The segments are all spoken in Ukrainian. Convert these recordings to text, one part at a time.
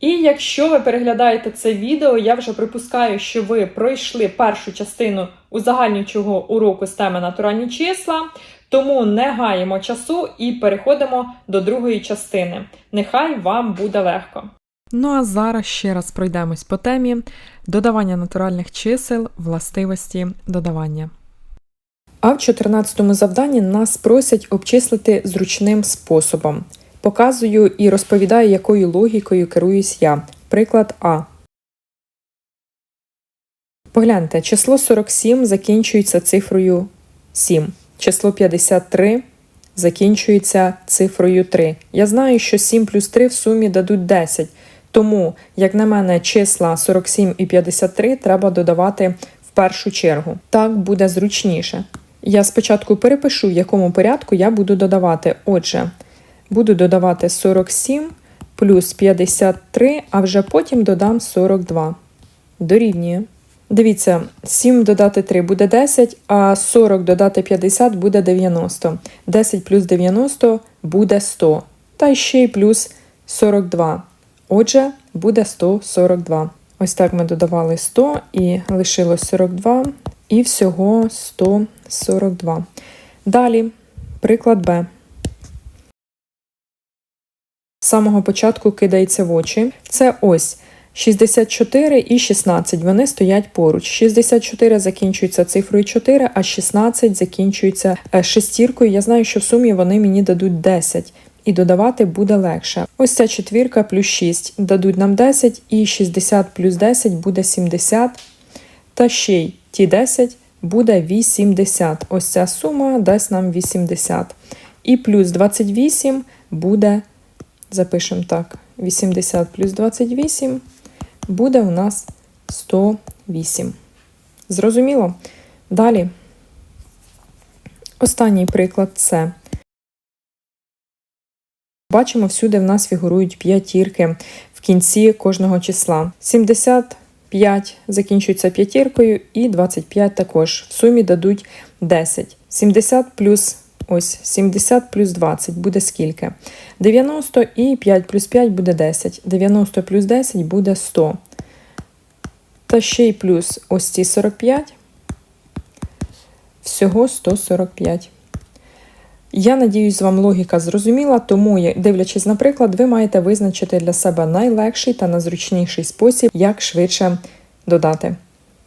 І якщо ви переглядаєте це відео, я вже припускаю, що ви пройшли першу частину узагальнюючого уроку з теми натуральні числа. Тому не гаємо часу і переходимо до другої частини. Нехай вам буде легко. Ну а зараз ще раз пройдемось по темі додавання натуральних чисел, властивості додавання. А в 14 завданні нас просять обчислити зручним способом. Показую і розповідаю, якою логікою керуюсь я. Приклад А. Погляньте, число 47 закінчується цифрою 7. Число 53 закінчується цифрою 3. Я знаю, що 7 плюс 3 в сумі дадуть 10. Тому, як на мене, числа 47 і 53 треба додавати в першу чергу. Так буде зручніше. Я спочатку перепишу, в якому порядку я буду додавати. Отже, буду додавати 47 плюс 53, а вже потім додам 42. Дорівнює. Дивіться, 7 додати 3 буде 10, а 40 додати 50 буде 90. 10 плюс 90 буде 100. Та ще й плюс 42. Отже, буде 142. Ось так ми додавали 100 і лишилось 42, і всього 142. Далі, приклад Б. З самого початку кидається в очі. Це ось 64 і 16. Вони стоять поруч. 64 закінчується цифрою 4, а 16 закінчується шестіркою. Я знаю, що в сумі вони мені дадуть 10. І додавати буде легше. Ось ця четвірка плюс 6 дадуть нам 10, і 60 плюс 10 буде 70. Та ще й ті 10 буде 80. Ось ця сума дасть нам 80. І плюс 28 буде, запишемо так, 80 плюс 28 буде у нас 108. Зрозуміло? Далі. Останній приклад це. Бачимо, всюди в нас фігурують п'ятірки в кінці кожного числа. 75 закінчується п'ятіркою, і 25 також. В сумі дадуть 10. 70 плюс ось 70 плюс 20 буде скільки? 90 і 5 плюс 5 буде 10. 90 плюс 10 буде 100. Та ще й плюс ось ці 45. Всього 145. Я надіюсь, вам логіка зрозуміла, тому, дивлячись на приклад, ви маєте визначити для себе найлегший та найзручніший спосіб, як швидше додати.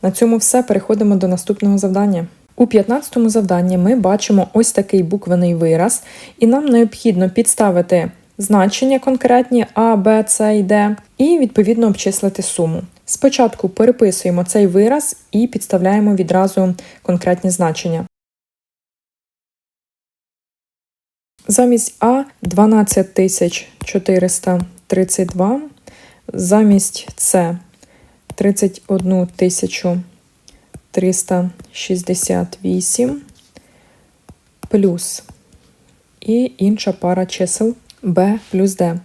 На цьому все. Переходимо до наступного завдання. У 15 завданні ми бачимо ось такий буквений вираз, і нам необхідно підставити значення конкретні А, Б, С і Д, і відповідно обчислити суму. Спочатку переписуємо цей вираз і підставляємо відразу конкретні значення. Замість А 12432, замість С 31368 плюс і інша пара чисел Б плюс Д.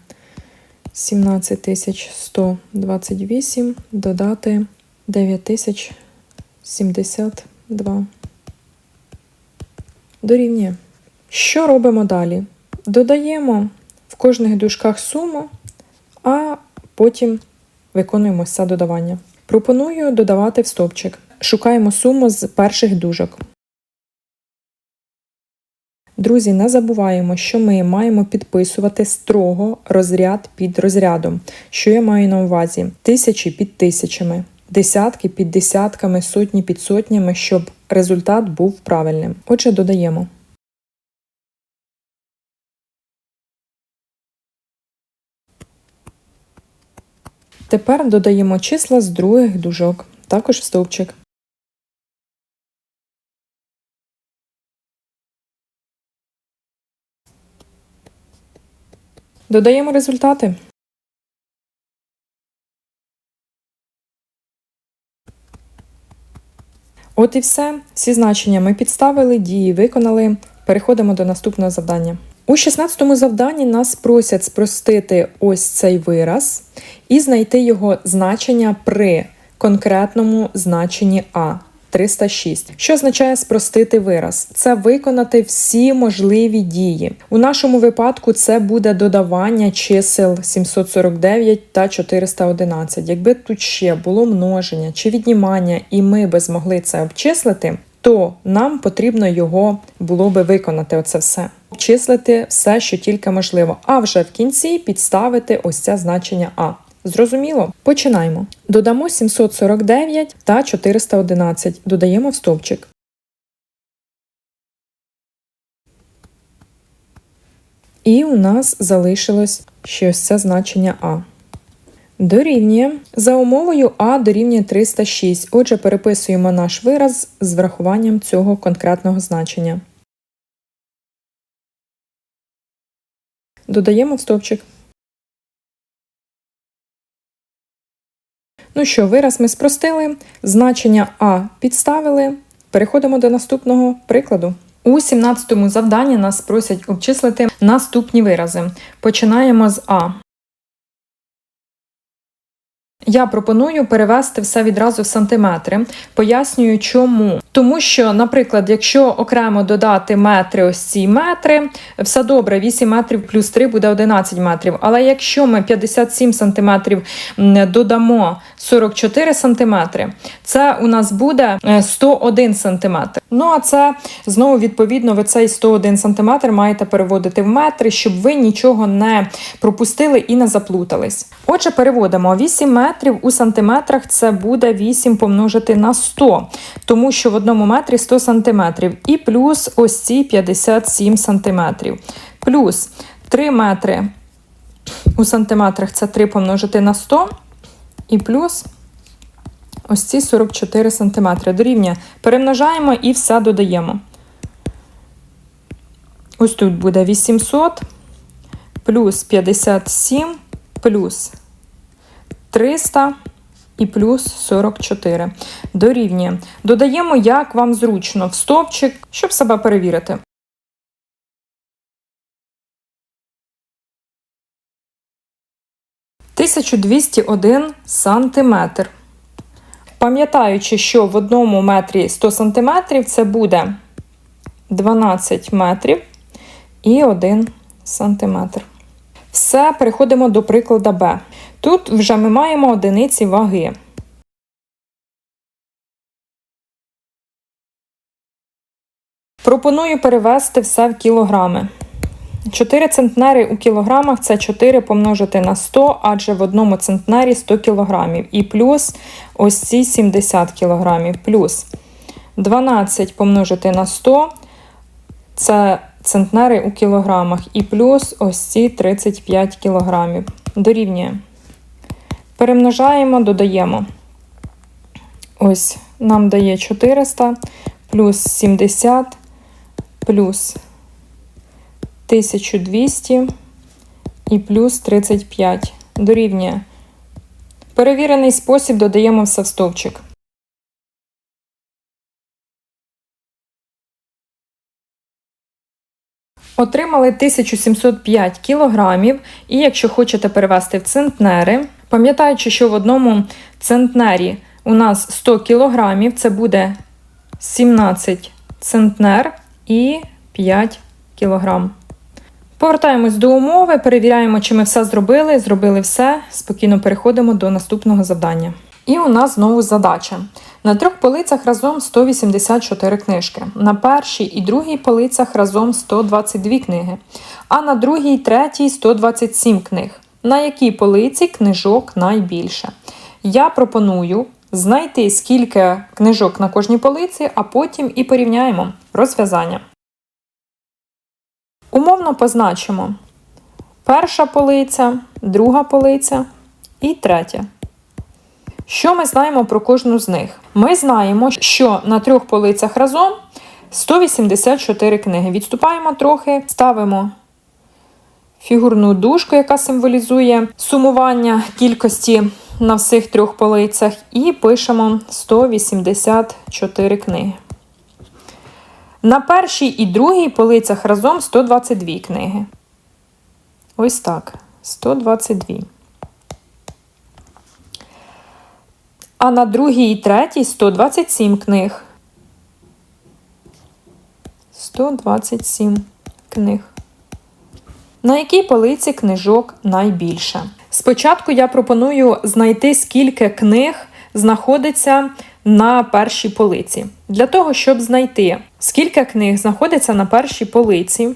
17128 додати 9072. Дорівнює. Що робимо далі? Додаємо в кожних дужках суму, а потім виконуємо це додавання. Пропоную додавати в стовпчик. Шукаємо суму з перших дужок. Друзі, не забуваємо, що ми маємо підписувати строго розряд під розрядом. Що я маю на увазі? Тисячі під тисячами, десятки під десятками, сотні під сотнями, щоб результат був правильним. Отже, додаємо. Тепер додаємо числа з других дужок, також в стовпчик. Додаємо результати. От і все. Всі значення ми підставили, дії виконали. Переходимо до наступного завдання. У 16 завданні нас просять спростити ось цей вираз і знайти його значення при конкретному значенні А. 306. Що означає спростити вираз? Це виконати всі можливі дії. У нашому випадку це буде додавання чисел 749 та 411. Якби тут ще було множення чи віднімання, і ми би змогли це обчислити, то нам потрібно його було би виконати оце все. Обчислити все, що тільки можливо, а вже в кінці підставити ось це значення А. Зрозуміло? Починаємо. Додамо 749 та 411. Додаємо в стовпчик. І у нас залишилось ще ось це значення А. Дорівнює. За умовою А дорівнює 306. Отже, переписуємо наш вираз з врахуванням цього конкретного значення. Додаємо в стовпчик. Ну що, вираз ми спростили, значення А підставили. Переходимо до наступного прикладу. У 17-му завданні нас просять обчислити наступні вирази. Починаємо з А. Я пропоную перевести все відразу в сантиметри. Пояснюю, чому. Тому що, наприклад, якщо окремо додати метри, ось ці метри, все добре, 8 метрів плюс 3 буде 11 метрів. Але якщо ми 57 сантиметрів додамо 44 сантиметри, це у нас буде е, 101 сантиметр. Ну а це знову відповідно ви цей 101 сантиметр маєте переводити в метри, щоб ви нічого не пропустили і не заплутались. Отже, переводимо 8 метрів у сантиметрах. Це буде 8 помножити на 100, тому що одному метрі 100 сантиметрів. І плюс ось ці 57 сантиметрів. Плюс 3 метри у сантиметрах це 3 помножити на 100. І плюс ось ці 44 см. Дорівнює. Перемножаємо і все додаємо. Ось тут буде 800 плюс 57 плюс 300 і плюс 44. Дорівнює. Додаємо, як вам зручно, в стовпчик, щоб себе перевірити. Тисячу двісті сантиметр. Пам'ятаючи, що в одному метрі 100 см це буде 12 метрів і 1 сантиметр. Все, переходимо до прикладу Б. Тут вже ми маємо одиниці ваги. Пропоную перевести все в кілограми. 4 центнери у кілограмах це 4 помножити на 100, адже в одному центнері 100 кілограмів. І плюс ось ці 70 кілограмів. Плюс 12 помножити на 100 це центнери у кілограмах. І плюс ось ці 35 кілограмів. Дорівнює. Перемножаємо, додаємо. Ось нам дає 400 плюс 70 плюс 1200 і плюс 35 дорівнює. Перевірений спосіб додаємо все в стовпчик. Отримали 1705 кілограмів, і якщо хочете перевести в центнери, пам'ятаючи, що в одному центнері у нас 100 кілограмів, це буде 17 центнер і 5 кілограм. Повертаємось до умови, перевіряємо, чи ми все зробили. Зробили все. Спокійно переходимо до наступного завдання. І у нас знову задача. На трьох полицях разом 184 книжки. На першій і другій полицях разом 122 книги. А на другій і третій 127 книг. На якій полиці книжок найбільше? Я пропоную знайти скільки книжок на кожній полиці, а потім і порівняємо розв'язання. Умовно позначимо перша полиця, друга полиця і третя. Що ми знаємо про кожну з них? Ми знаємо, що на трьох полицях разом 184 книги. Відступаємо трохи, ставимо фігурну дужку, яка символізує сумування кількості на всіх трьох полицях, і пишемо 184 книги. На першій і другій полицях разом 122 книги. Ось так. 122. А на другій і третій 127 книг. 127 книг. На якій полиці книжок найбільше? Спочатку я пропоную знайти, скільки книг знаходиться на першій полиці. Для того, щоб знайти, скільки книг знаходиться на першій полиці,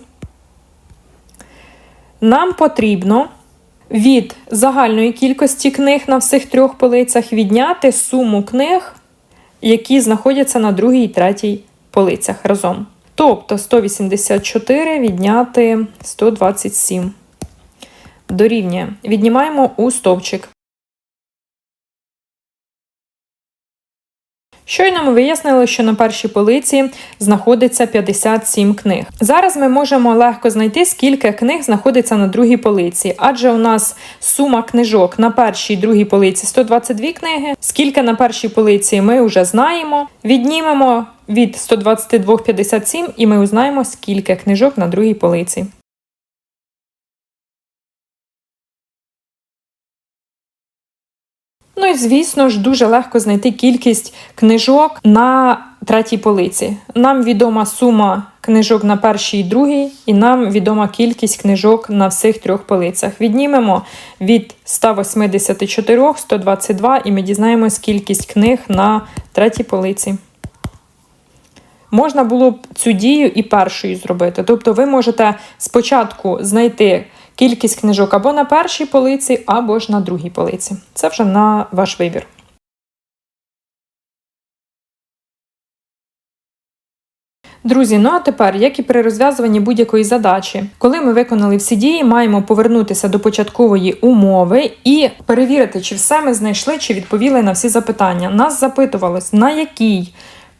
нам потрібно від загальної кількості книг на всіх трьох полицях відняти суму книг, які знаходяться на другій і третій полицях разом. Тобто 184 відняти 127. Дорівнює. Віднімаємо у стовпчик. Щойно ми вияснили, що на першій полиці знаходиться 57 книг. Зараз ми можемо легко знайти, скільки книг знаходиться на другій полиці, адже у нас сума книжок на першій і другій полиці 122 книги. Скільки на першій полиці ми вже знаємо. Віднімемо від 122 57 і ми узнаємо, скільки книжок на другій полиці. Ну і звісно ж дуже легко знайти кількість книжок на третій полиці. Нам відома сума книжок на першій і другій, і нам відома кількість книжок на всіх трьох полицях. Віднімемо від 184 122 і ми дізнаємось кількість книг на третій полиці. Можна було б цю дію і першою зробити. Тобто ви можете спочатку знайти кількість книжок або на першій полиці, або ж на другій полиці. Це вже на ваш вибір. Друзі, ну а тепер, як і при розв'язуванні будь-якої задачі, коли ми виконали всі дії, маємо повернутися до початкової умови і перевірити, чи все ми знайшли, чи відповіли на всі запитання. Нас запитувалось, на якій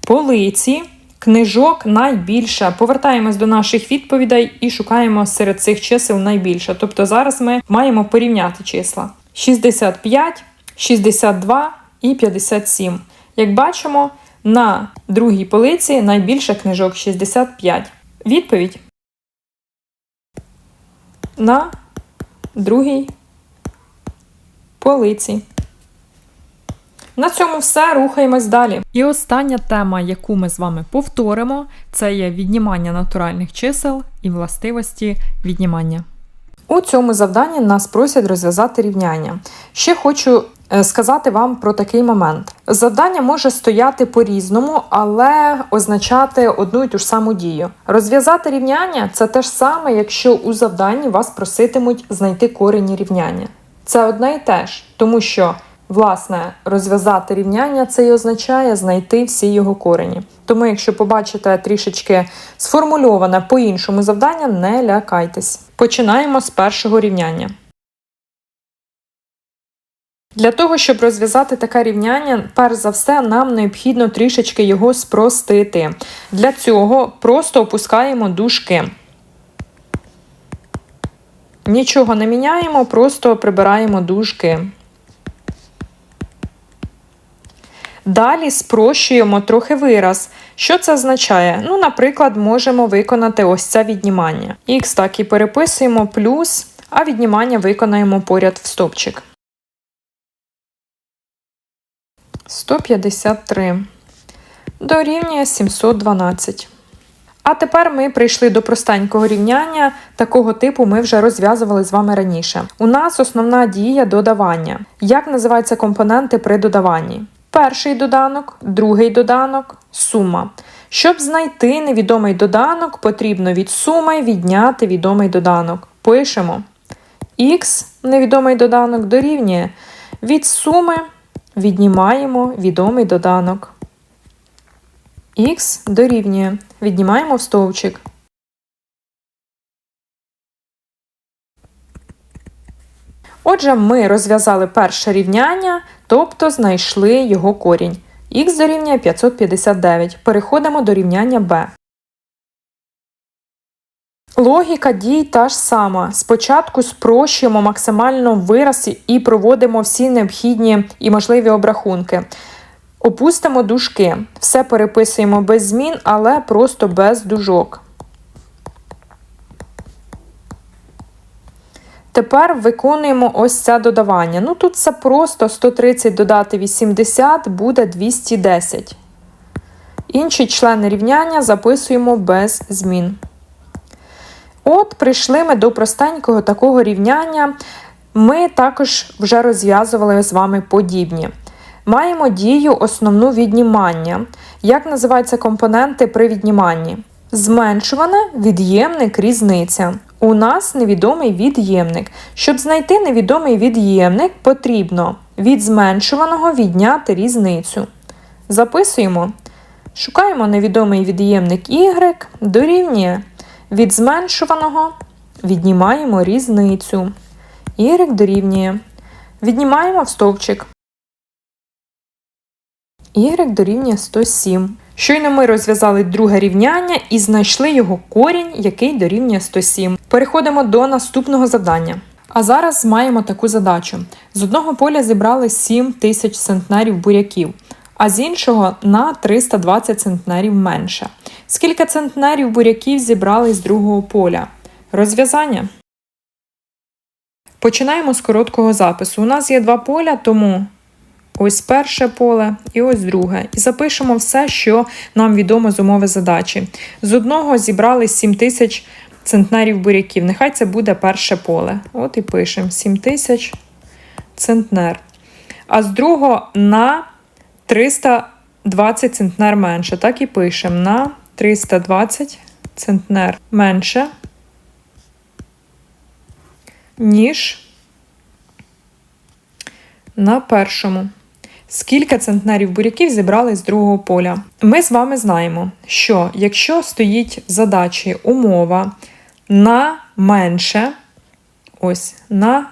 полиці книжок найбільше. Повертаємось до наших відповідей і шукаємо серед цих чисел найбільше. Тобто зараз ми маємо порівняти числа: 65, 62 і 57. Як бачимо, на другій полиці найбільше книжок 65. Відповідь на другій полиці. На цьому все рухаємось далі. І остання тема, яку ми з вами повторимо, це є віднімання натуральних чисел і властивості віднімання. У цьому завданні нас просять розв'язати рівняння. Ще хочу е, сказати вам про такий момент. Завдання може стояти по-різному, але означати одну і ту ж саму дію. Розв'язати рівняння це те ж саме, якщо у завданні вас проситимуть знайти корені рівняння. Це одне і те ж, тому що Власне, розв'язати рівняння це і означає знайти всі його корені. Тому, якщо побачите трішечки сформульоване по-іншому завдання, не лякайтесь. Починаємо з першого рівняння. Для того, щоб розв'язати таке рівняння, перш за все, нам необхідно трішечки його спростити. Для цього просто опускаємо дужки. Нічого не міняємо, просто прибираємо дужки. Далі спрощуємо трохи вираз. Що це означає? Ну, наприклад, можемо виконати ось це віднімання. Х так і переписуємо плюс, а віднімання виконаємо поряд в стопчик. 153. Дорівнює 712. А тепер ми прийшли до простенького рівняння. Такого типу ми вже розв'язували з вами раніше. У нас основна дія додавання. Як називаються компоненти при додаванні? Перший доданок, другий доданок, сума. Щоб знайти невідомий доданок, потрібно від суми відняти відомий доданок. Пишемо х невідомий доданок дорівнює. Від суми віднімаємо відомий доданок. Х дорівнює. Віднімаємо в стовпчик. Отже, ми розв'язали перше рівняння, тобто знайшли його корінь. Х дорівнює 559. Переходимо до рівняння b. Логіка дій та ж сама. Спочатку спрощуємо максимально вираз і проводимо всі необхідні і можливі обрахунки. Опустимо дужки. Все переписуємо без змін, але просто без дужок. Тепер виконуємо ось це додавання. Ну тут це просто 130 додати 80 буде 210. Інші члени рівняння записуємо без змін. От, прийшли ми до простенького такого рівняння. Ми також вже розв'язували з вами подібні. Маємо дію основну віднімання. Як називаються компоненти при відніманні? Зменшуване від'ємник різниця. У нас невідомий від'ємник. Щоб знайти невідомий від'ємник, потрібно від зменшуваного відняти різницю. Записуємо. Шукаємо невідомий від'ємник y дорівнює від зменшуваного віднімаємо різницю. Y дорівнює. Віднімаємо в стовпчик. Y дорівнює 107. Щойно ми розв'язали друге рівняння і знайшли його корінь, який дорівнює 107. Переходимо до наступного завдання. А зараз маємо таку задачу: з одного поля зібрали 7 тисяч центнерів буряків, а з іншого на 320 центнерів менше. Скільки центнерів буряків зібрали з другого поля? Розв'язання. Починаємо з короткого запису. У нас є два поля, тому ось перше поле і ось друге. І запишемо все, що нам відомо з умови задачі. З одного зібрали 7 тисяч центнерів буряків. Нехай це буде перше поле. От і пишемо 7 тисяч центнер. А з другого на 320 центнер менше. Так і пишемо на 320 центнер менше, ніж на першому. Скільки центнерів буряків зібрали з другого поля? Ми з вами знаємо, що якщо стоїть в задачі умова на менше, ось на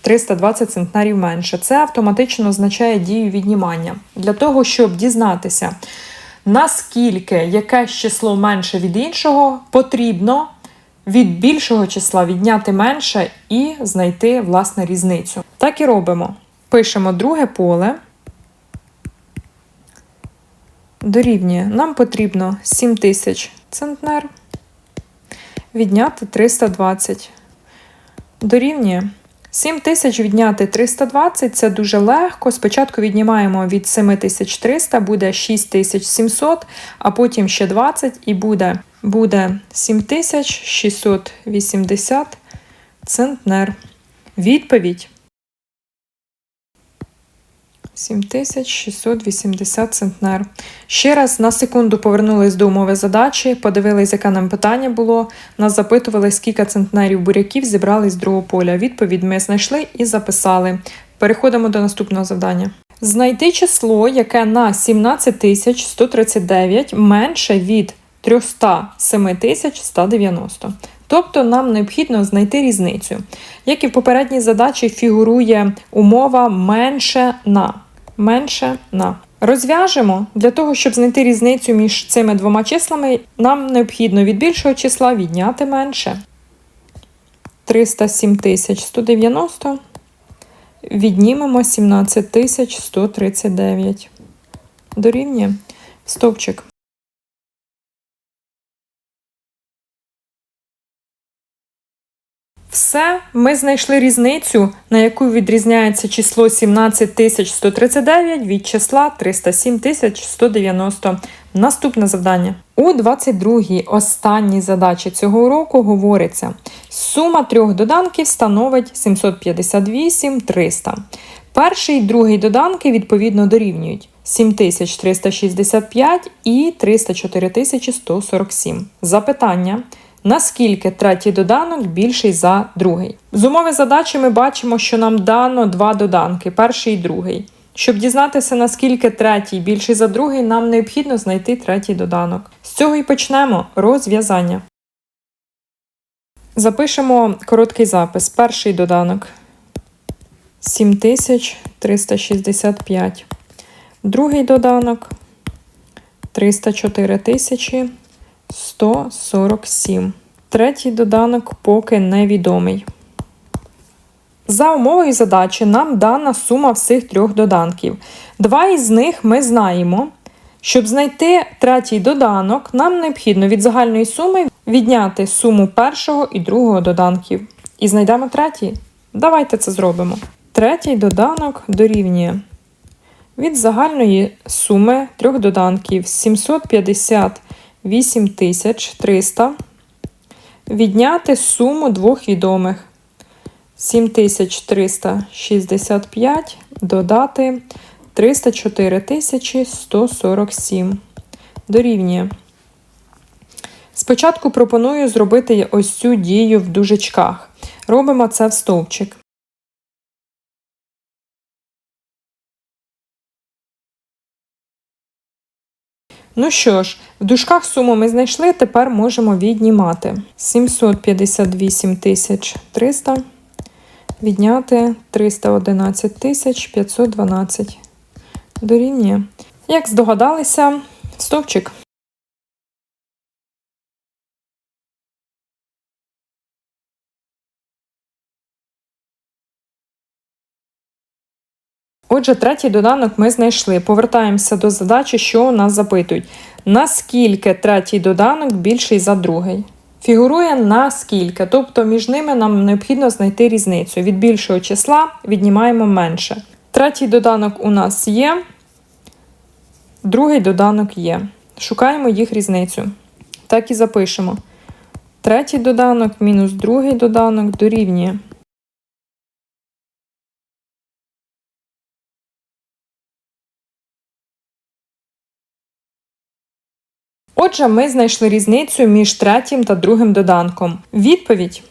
320 центнерів менше, це автоматично означає дію віднімання. Для того, щоб дізнатися, наскільки якесь число менше від іншого, потрібно від більшого числа відняти менше і знайти власне різницю. Так і робимо. Пишемо друге поле. Дорівнює. Нам потрібно 7000 центнер. Відняти 320. Дорівнює. 7000 відняти 320 це дуже легко. Спочатку віднімаємо від 7300, буде 6700, а потім ще 20 і буде, буде 7680 центнер. Відповідь 7680 центнер. Ще раз на секунду повернулись до умови задачі, подивились, яке нам питання було. Нас запитували, скільки центнерів буряків зібрали з другого поля. Відповідь ми знайшли і записали. Переходимо до наступного завдання. Знайти число, яке на 17139 менше від 307190. Тобто нам необхідно знайти різницю. Як і в попередній задачі фігурує умова менше на. Менше на. Розв'яжемо для того, щоб знайти різницю між цими двома числами, нам необхідно від більшого числа відняти менше. 307 190. Віднімемо 17 139. Дорівнює стовпчик. Все, ми знайшли різницю, на яку відрізняється число 17139 від числа 307190. Наступне завдання. У 22-й останній задачі цього уроку говориться: сума трьох доданків становить 758 300. Перший і другий доданки відповідно дорівнюють 7365 і 304 147. Запитання. Наскільки третій доданок більший за другий? З умови задачі ми бачимо, що нам дано два доданки перший і другий. Щоб дізнатися, наскільки третій більший за другий, нам необхідно знайти третій доданок. З цього і почнемо розв'язання. Запишемо короткий запис. Перший доданок 7365. Другий доданок 304 тисячі 147. Третій доданок поки невідомий. За умовою задачі нам дана сума всіх трьох доданків. Два із них ми знаємо. Щоб знайти третій доданок, нам необхідно від загальної суми відняти суму першого і другого доданків. І знайдемо третій. Давайте це зробимо. Третій доданок дорівнює від загальної суми трьох доданків 758 300 відняти суму двох відомих 7365 додати 304 147 дорівнює. Спочатку пропоную зробити ось цю дію в дужечках. Робимо це в стовпчик. Ну що ж, в дужках суму ми знайшли, тепер можемо віднімати 758 300 відняти 311 512 дорівнює. Як здогадалися, стовпчик. Отже, третій доданок ми знайшли. Повертаємося до задачі, що у нас запитують. Наскільки третій доданок більший за другий? Фігурує наскільки, тобто між ними нам необхідно знайти різницю. Від більшого числа віднімаємо менше. Третій доданок у нас є, другий доданок є. Шукаємо їх різницю. Так і запишемо. Третій доданок мінус другий доданок дорівнює. Отже, ми знайшли різницю між третім та другим доданком. Відповідь.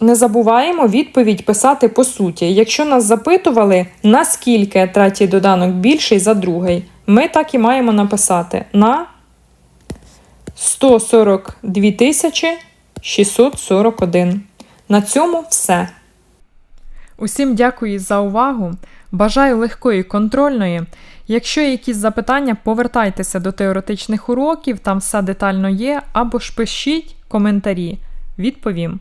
Не забуваємо відповідь писати по суті. Якщо нас запитували, наскільки третій доданок більший за другий, ми так і маємо написати на 142 641. На цьому все. Усім дякую за увагу. Бажаю легкої контрольної. Якщо є якісь запитання, повертайтеся до теоретичних уроків, там все детально є, або ж пишіть коментарі. Відповім.